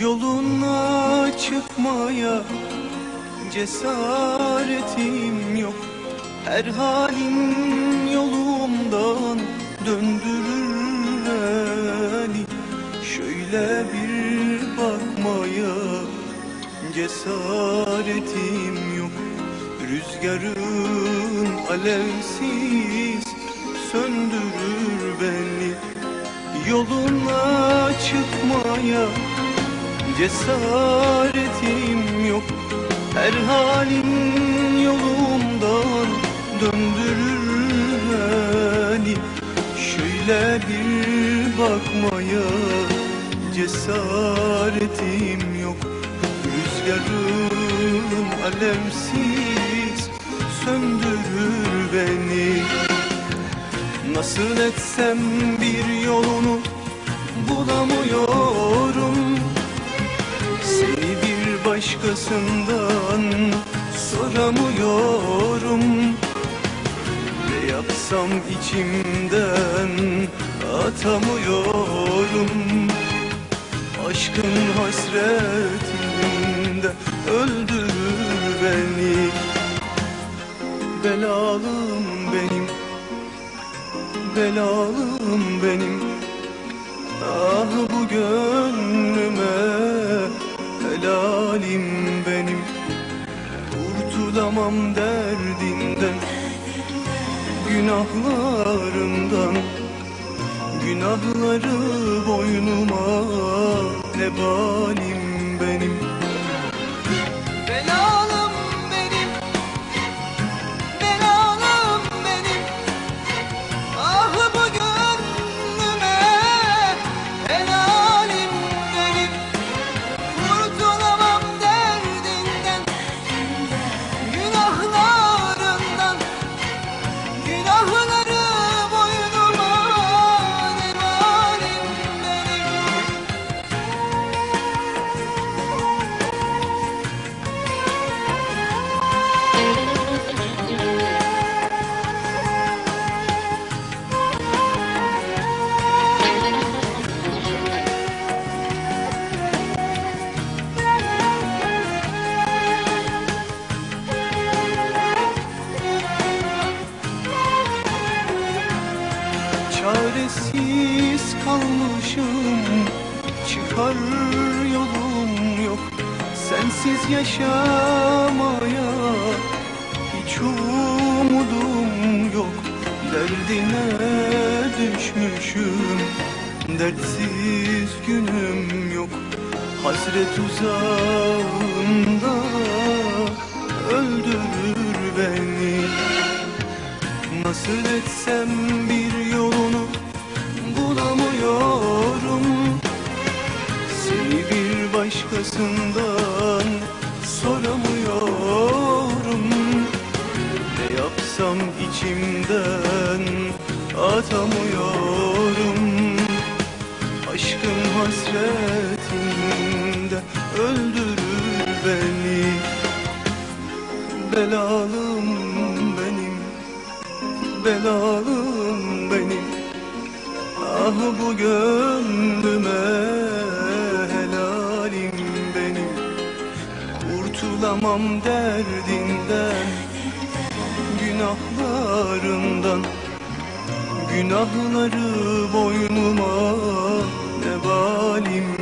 Yoluna çıkmaya cesaretim yok. Her halin yolumdan döndürür beni. Şöyle bir bakmaya cesaretim yok. Rüzgarın alevsiz söndürür beni. Yoluna çıkmaya cesaretim yok. Her halin yolumdan döndürür beni. Şöyle bir bakmaya cesaretim yok. Rüzgarın alemsiz söndürür beni. Nasıl etsem bir yolunu bulamıyorum Seni bir başkasından soramıyorum. Ne yapsam içimden atamıyorum. Aşkın hasretinde öldürür beni. Belalım benim belalım benim. Ah bu gönlüme helalim benim. Kurtulamam derdinden Günahlarımdan Günahları boynuma Nebalim benim Kalmışım Çıkar yolum yok. Sensiz yaşamaya Hiç umudum yok. Derdine düşmüşüm. Dertsiz günüm yok. Hasret uzağında Öldürür beni. Nasıl etsem bir başkasından soramıyorum. Ne yapsam içimden atamıyorum. Aşkın hasretinde öldürür beni. Belalım benim belalım benim. Ah bu gönlüme Kurtulamam derdinden Günahlarından Günahları boynuma ne balim